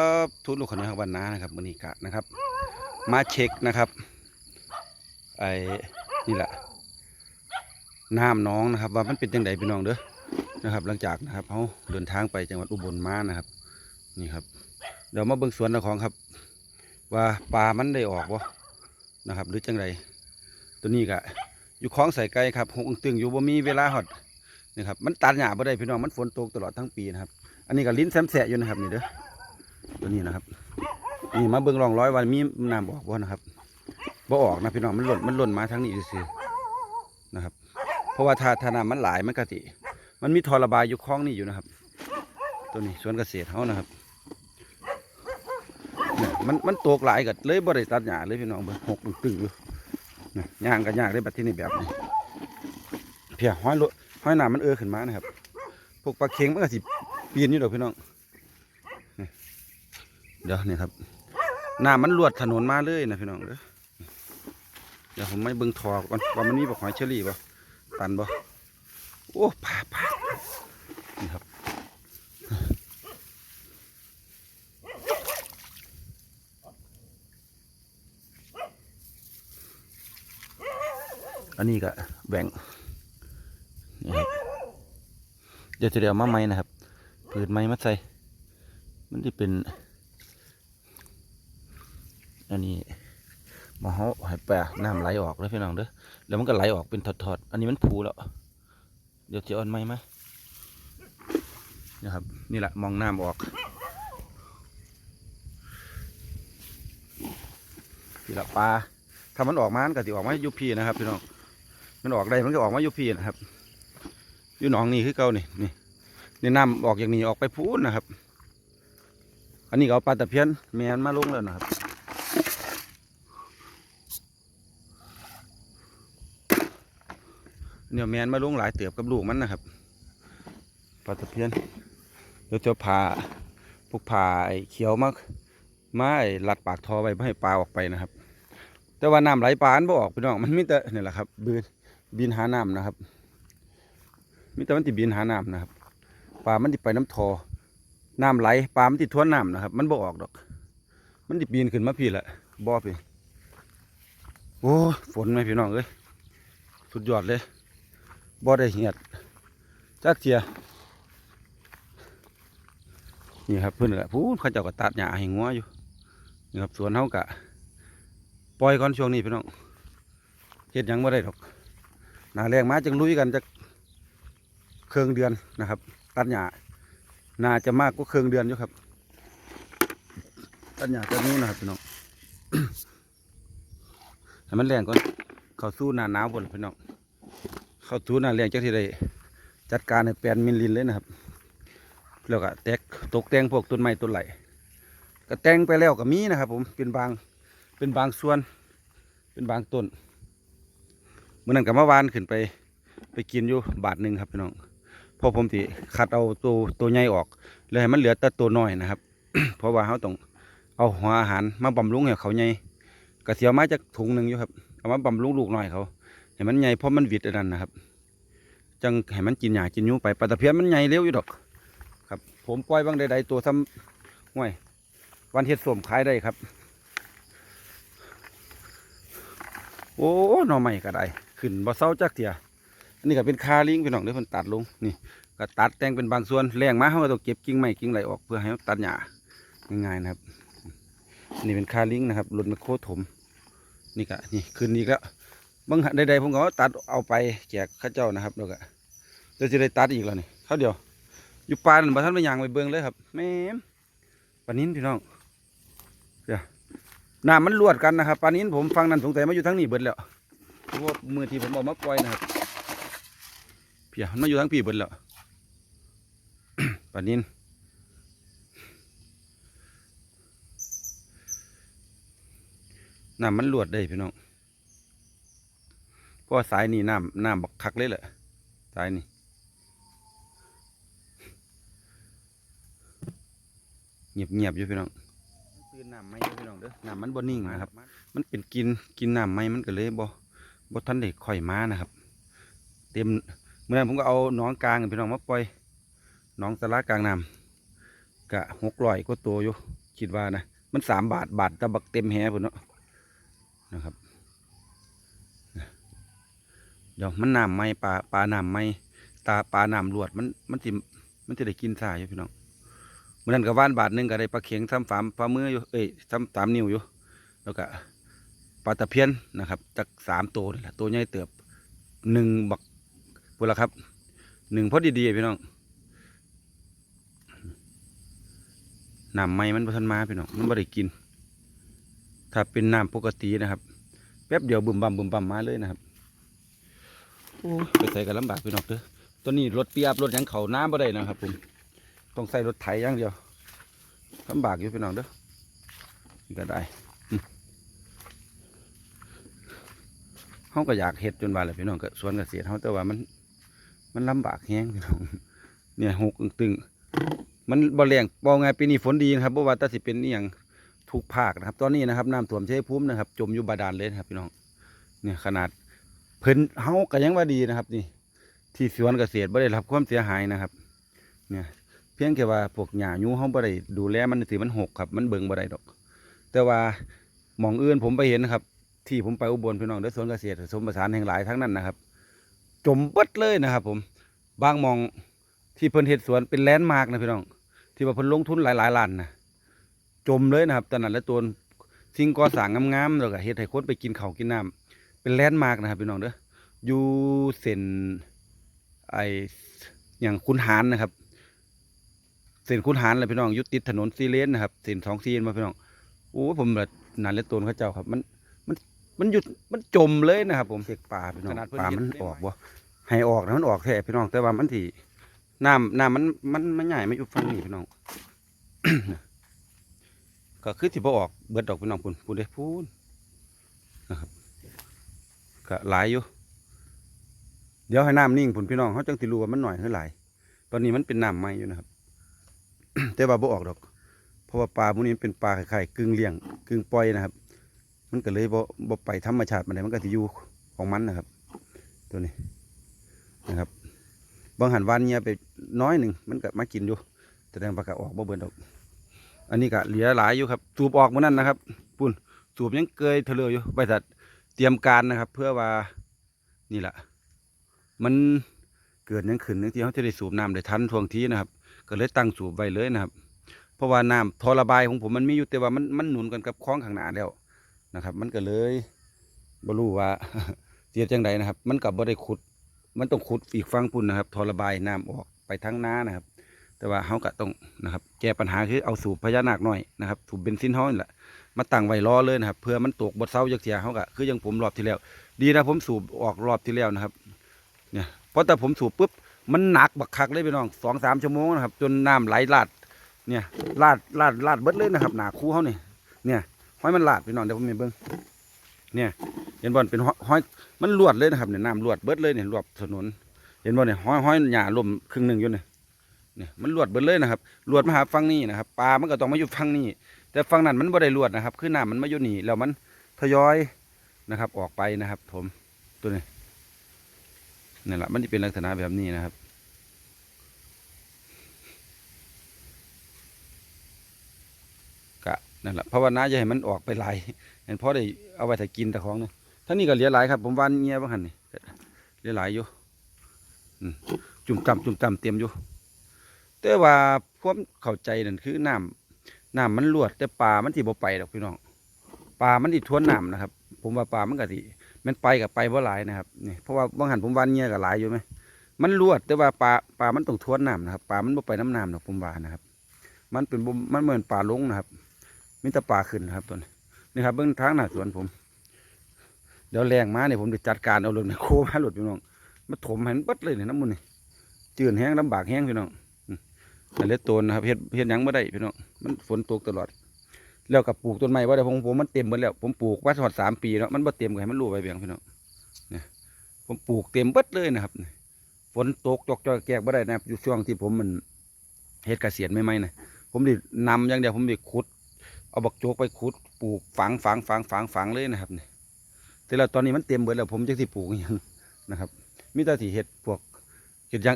ครับทุนลูกขนุนของวันน้านะครับมือนี้กะนะครับ มาเช็คนะครับไอ้นี่แหละน้ำน้องนะครับ ว่ามันเป็นยังไงพี่น้องเด้อนะครับ หลังจากนะครับเขาเดินทางไปจังหวัดอุบลมานะครับ นี่ครับ เดี๋ยวมาเบิ่งสวนเจ้าของครับ ว่าปลามันได้ออกบ่นะครับ หรือจังไรตัวนี้กะอยู่คลองใส่ไก่ครับหงตึงอยู่บ่มีเวลาหอดนี่ครับมันตัดหญ้าบ่ได้พี่น้องมันฝนตกตลอดทั้งปีนะครับ อันนี้ก็ลิ้นแซมแสะอยู่นะครับนี่เด้อ ตัวนี้นะครับนี่มาเบิ่งรองร้อยวันมีน้ำบอกบ่นะครับบ่ออกนะพี่น้องมันหล่นมันหล่นมาทางนี้ซื่อๆนะครับ เพราะว่าถ้าถ้าน้ำมันหลายมันก็สิมันมีทอระบายอยู่คลองนี่อยู่นะครับ ตัวนี้สวนเกษตรเฮานะครับเนี่ยมันมันตกหลายก็เลยบ่ได้ตัดหญ้าเลยพี่น้องเบิ่งหกตึงอยู่เนี่ยย่างก็ยากได้บัดที่นี่แบบนี้เพียห้อยลห้อยหน้ำมันเออขึ้นมานะครับพวกปลาเค็งมันก็สิปีนอยู่ดอกพี่น้อง เดี๋ยวนี่ครับน้ำมันลวดถนนมาเลยนะพี่น้องเด้อเดี๋ยวผมไม่เบิ่งทอก่อนว่ามันมีบ่หอยเชอรี่บ่ตันบ่โอ้ผ่าผ่านี่ครับอันนี้ก็แบ่งนี่ครับเดี๋ยวจะเดี๋ยวมาไม้นะครับเปิดไม้มาใส่มันจะเป็นนี้ มาเฮาให้แปะน้ำไหลออกเลยพี่น้องเด้อแล้วมันก็ไหลออกเป็นทอดๆอันนี้มันผูแล้วเดี๋ยวจะอ่อนไหมไหมนะครับ นี่แหละมองน้ำออกนี่แหละปลาถ้ามันออกมามันก็สิออกมายุพีนะครับพี่น้องมันออกได้มันก็ออกมายุพีนะครับอยู่หนองนี่คือเก่านี่นี่นี่น้ำออกอย่างนี้ออกไปพูนนะครับ อันนี้เอาปลาตะเพียนแมนมาลงแล้วนะครับ เนี่ยแมนมาลงหลายเติบกับลูกมันนะครับปลาตะเพียนเดี๋ยวจะพาพวกพาไอ้เขียวมามาไอ้ลัดปากทอไว้ไม่ให้ปลาออกไปนะครับ แต่ว่าน้ำไหลปลาอันบ่ออกพี่น้องมันมีแต่นี่แหละครับบินบินหาน้ำนะครับมีแต่มันติบินหาน้ำนะครับปลามันติไปน้ำทอน้ำไหลปลามันติทวนน้ำนะครับ มันบ่ออกดอก มันติปีนขึ้นมาพี่แหละบ่อพี่โอ้ฝนไหมพี่น้องเอ้ยสุดยอดเลย บ่ได้เหียดจักเทียนี่ครับเพื่อนละพูดเขาเจ้าก็ตัดหญ้าให้งัวอยู่นี่ครับสวนเฮากะปล่อยก่อนช่วงนี้พี่น้องเฮ็ดยังบ่ได้ดอกหนาแรงมาจังลุยกันจักเครื่องเดือนนะครับ ตัดหญ้านาจะมากกว่าเครื่องเดือนอยู่ครับ ตัดหญ้าตัวนี้นะครับพี่น้องให้มันแรงก่อนเขาสู้หนาหนาวพุ่นพี่น้อง เข้าทูน่าเลี้ยงจักที่ได้จัดการให้แปลนมิลลินเลยนะครับ แล้วก็แตกตกแต่งพวกต้นไม้ต้นไหลก็แต่งไปแล้วก็มีนะครับ ผมเป็นบางเป็นบางส่วน เป็นบางต้นเมื่อนั้นกับเมื่อวานขึ้นไปไปกินอยู่บาทหนึ่งครับพี่น้องพอผมติคัดเอาตัวตัวใหญ่ออกเลยให้มันเหลือแต่ตัวน้อยนะครับ เพราะว่าเขาต้องเอาหัวอาหารมาบำรุงให้เขาใหญ่กระเสียวมาจากถุงหนึ่งอยู่ครับเอามาบำรุงลูกน้อยเขา ให้มันใหญ่เพราะมันวิดอันนั้นนะครับ จังให้มันกินหญ้ากินหยูไปปลาตะเพียนมันใหญ่เร็วอยู่ดอก ครับ ผมปล่อยบางใดๆตัวซ้ำห่วย วันเฮ็ดส้มขายได้ครับ โอ้หน่อใหม่ก็ได้ขึ้นบ่เศร้าจักเถียอันนี้ก็เป็นคาลิงพี่น้องเดี๋ยวนตัดลงนี่ก็ตัดแต่งเป็นบางส่วนแรงมาเขาก็ต้องเก็บกิ่งไม้กิ่งไหลออกเพื่อให้มันตัดหญ้าง่ายๆนะครับ นี่เป็นคาลิงนะครับรถไมคโครถมนี่ก็นี่ขึ้นนี่ก็ บางใดๆผมก็ตัดเอาไปแจกข้าเจ้านะครับแล้วก็เดี๋ยวจะได้ตัดอีกแล้วนี่เขาเดียว อยู่ป่านั่นบ่ท่านไปยางไปเบิ่งเลยครับแม่มปลานิ้นพี่น้องเดี๋ยวน้ำมันลวดกันนะครับปลานิ้นผมฟังนั่นสงสัยมาอยู่ทั้งนี้เบิดแล้วเพราะว่ามือที่ผมเอามาปล่อยนะครับเพียมันอยู่ทั้งพี่เบิดแล้วปลานิ้นน้ำมันลวดได้พี่น้อง เพราะว่าสายนี่น้ำน้ำบักคักเลยแหละสายนี่เงียบเงียบๆอยู่พี่น้องตื่นน้ำไหมอยู่พี่น้องเด้อน้ำมันบ่นิ่งนะครับ มันเป็นกินกินน้ำไหมมันก็เลยบ่บ่ทันได้ค่อยมานะครับ เต็มเมื่อนั้นผมก็เอาหน้องกลางพี่น้องมาปล่อยหน้องสาระกลางน้ำกะหกร้อยก็ตัวอยู่คิดว่านะมันสามบาทบาทตะบักเต็มแฮพุ่นเนาะนะครับ เดี๋ยวมันน้ำไหมปลาปลาน้ำไหมตาปลาน้ำลวดมันมันสิมันจะได้กินซ่าอยู่พี่น้องเมื่อนั้นกับว่านบาทหนึงก็ได้ปลาเข็งซ้ำฝามปลามืออยู่เอ้ยซ้ำสามนิ้วอยู่ แล้วก็ปลาตะเพียนนะครับจากสามตัวนี่แหละตัวใหญ่เติบหนึ่งบักพุ่นละครับหนึ่งพอดีๆพี่น้องน้ำไหมมันบ่ทันมาพี่น้องมันบ่ได้กิน ถ้าเป็นน้ำปกตินะครับ แป๊บเดียวบึมบั่มบึมบั่มมาเลยนะครับ ไปใส่กันลำบากพี่น้องเด้อตัวนี้รถเปียบรถยังเขาน้ำบ่ได้นะครับ ผม ต้องใส่รถไถอย่างเดียวลำบากอยู่พี่น้องเด้อนี่ก็ได้เขาก็อยากเฮ็ดจนว่าแหละพี่น้องก็สวนเกษตรเขาแต่ว่ามัน มันลำบากแฮงพี่น้องเนี่ยหกตึงมันบ่แรงบ่ไงปีนี้ฝนดีนะครับบ่ว่าแตาสิเป็นอีหยังทุกภาคนะครับ ตอนนี้นะครับน้ำท่วมชัยภูมินะครับ จมอยู่บาดาลเลยครับพี่น้องเนี่ยขนาด เพิ่นเฮาก็ยังว่าดีนะครับ นี่ ที่สวนเกษตรบ่ได้รับความเสียหายนะครับ เนี่ยเพียงแค่ว่าพวกหญ้ายูเฮาบ่ได้ดูแลมันสิมันหกครับ มันเบิ่งบ่ได้ดอก แต่ว่ามองอื่นผมไปเห็นนะครับ ที่ผมไปอุบลพี่น้องเด้อสวนเกษตรสมผสานแห่งหลายทั้งนั้นนะครับ จมเบิดเลยนะครับ ผมบางมองที่เพิ่นเฮ็ดสวนเป็นแลนด์มาร์กนะพี่น้อง ที่ว่าเพิ่นลงทุนหลายๆล้านนะจมเลยนะครับตอนนั้นและตัวสิ่งก่อสร้างงามๆแล้วก็เฮ็ดให้คนไปกินข้าวกินน้ำ เป็นแลนด์มาร์กนะครับพี่น้องเด้ออยู่เส้นไออย่างคุณหารนะครับเส้นคุณหารเลยพี่น้องอยู่ติดถนนซีเลนนะครับเส้นสองซีนมาพี่น้องโอ้ผมแบบนันเลตูนเขาเจ้าครับ มันมันมันหยุดมันจมเลยนะครับ ผมเสกปลาพี่น้องปลามันออกบ่ให้ออกนะมันออกแท้พี่น้องแต่ว่ามันที่น้ำน้ำมันมันมันใหญ่ไม่อยู่ฝั่งนี้พี่น้องก็คือที่บ่ออกเบิดดอกพี่น้องพูนพูนเด้พูนนะครับ ก็หลายอยู่ เดี๋ยวให้น้ำนิ่งผุนพี่น้องเขาจังสิรู้ว่ามันหน่อยหรือหลาย ตอนนี้มันเป็นน้ำใหม่อยู่นะครับ แต่ว่าบ่ออกดอก เพราะว่าปลาพวกนี้เป็นปลาไข่กึ่งเลี้ยงกึ่งปล่อยนะครับ มันก็เลยบ่บ่ไปธรรมชาติมันเลยมันก็สิอยู่ของมันนะครับ ตัวนี้นะครับบางหันวานเงียไปน้อยหนึ่งมันก็มากินอยู่แสดงปลากระออกบ่เบิ่นดอก อันนี้ก็เหลือหลายอยู่ครับ สูบออกมื้อนั้นนะครับปุ่นสูบยังเกยเถลออยู่ไปถัด เตรียมการนะครับ เพื่อว่านี่แหละมันเกิดยังขึ้นนึงที่เขาจะได้สูบน้ำได้ทันทวงทีนะครับ ก็เลยตั้งสูบไว้เลยนะครับ เพราะว่าน้ำท่อระบายของผมมันมีอยู่แต่ว่ามันมันหนุนกันกับคลองข้างหน้าแล้วนะครับ มันก็เลยบรู้ว่าเสียจังใดนะครับ มันกับบ่ได้ขุด มันต้องขุดอีกฝั่งปุ่นนะครับท่อระบายน้ำออกไปทางน้านะครับ แต่ว่าเขาก็ต้องนะครับ แก้ปัญหาคือเอาสูบพญานาคหน่อยนะครับ สูบเบนซินเขานี่แหละ มาตั้งไว้รอเลยนะครับ เพื่อมันตกบดเสาจักเทียเขาก็คือยังผมรอบที่แล้ว ดีนะผมสูบออกรอบที่แล้วนะครับ เนี่ยเพราะแต่ผมสูบปุ๊บมันหนักบักคักเลยพี่น้องสองสามชั่วโมงนะครับ จนน้ำไหลลาด เนี่ยลาดลาดลาดเบิดเลยนะครับ หนาคูเขานี่เนี่ยห้อยมันลาดพี่น้องเดี๋ยวผมมีเบิ้งเนี่ยเห็นบอนเป็นห้อยมันลวดเลยนะครับเนี่ยน้ำลวดเบิดเลยเนี่ยลวดถนน เห็นบ่เนี่ยห้อยห้อยหญ้าลมครึ่งหนึ่งอยู่เนี่ยเนี่ยมันลวดเบิดเลยนะครับลวดมาหาฝั่งนี้นะครับปลามันก็ต้องมาอยู่ฝั่งนี้ แต่ฝั่งนั้นมันบ่ได้ลวดนะครับ คือน้ำมันมาอยู่นี่แล้วมันทยอยนะครับ ออกไปนะครับ ผมตัวนี้นี่แหละมันจะเป็นลักษณะแบบนี้นะครับกะนั่นแหละภาวนาจะให้มันออกไปหลายเห็นพอได้เอาไว้ถ้ากินแต่ของเนี่ยท่านี้ก็เหลือหลายครับ ผมวานเงียบ้างหันนี่เหลือหลายอยู่จุ่มจำจุ่มจำเตรียมอยู่ แต่ว่าความเข้าใจนั่นคือน้ำ น้ำมันลวด แต่ปลามันที่บ่ไปดอกพี่น้องปลามันที่ทวนน้ำนะครับ ผมว่าปลามันก็ที่มันไปกับไปบ่หลายนะครับนี่เพราะว่าบางหันผมวานเงี้ยกับหลายอยู่ไหมมันลวดแต่ว่าปลาปลามันต้องทวนน้ำนะครับปลามันบ่ไปน้ำน้ำดอกผมว่านะครับ มันเป็นมันเหมือนปลาลงนะครับมีแต่ปลาขึ้นนะครับตัวนี้นี่ครับเบื้องทางหน้าสวนผม เดี๋ยวแรงมาเนี่ยผมจะจัดการเอารถไมคโคมาหลุดพี่น้องมาถมให้มันบิดเลยเนี่ยน้ำมันนี่จืดแห้งลำบากแห้งพี่น้อง แต่เล็ดต้นนะครับเฮ็ดเฮ็ดหยังไม่ได้พี่น้องมันฝนตกตลอด แล้วกับปลูกต้นไม้ว่าได้ผมผมมันเต็มหมดแล้ว ผมปลูกว่าสอดสามปีแล้วมันบ่เต็มก็ให้มันรู้ไปเบียงพี่น้องเนี่ยผมปลูกเต็มเบิดเลยนะครับฝนตกจอกจอยแกกบ่ได้นะครับอยู่ช่วงที่ผมมันเฮ็ดเกษียณใหม่นะผมดินำอย่างเดียวผมดิขุด เอาบักโจกไปขุดปลูกฝังฝังฝังฝังฝังเลยนะครับเนี่ยแต่ล้วตอนนี้มันเต็มเบิดแล้วผมจะสิปลูกอหยังนะครับมีแต่ที่เฮ็ดพวกเฮ็ดยัง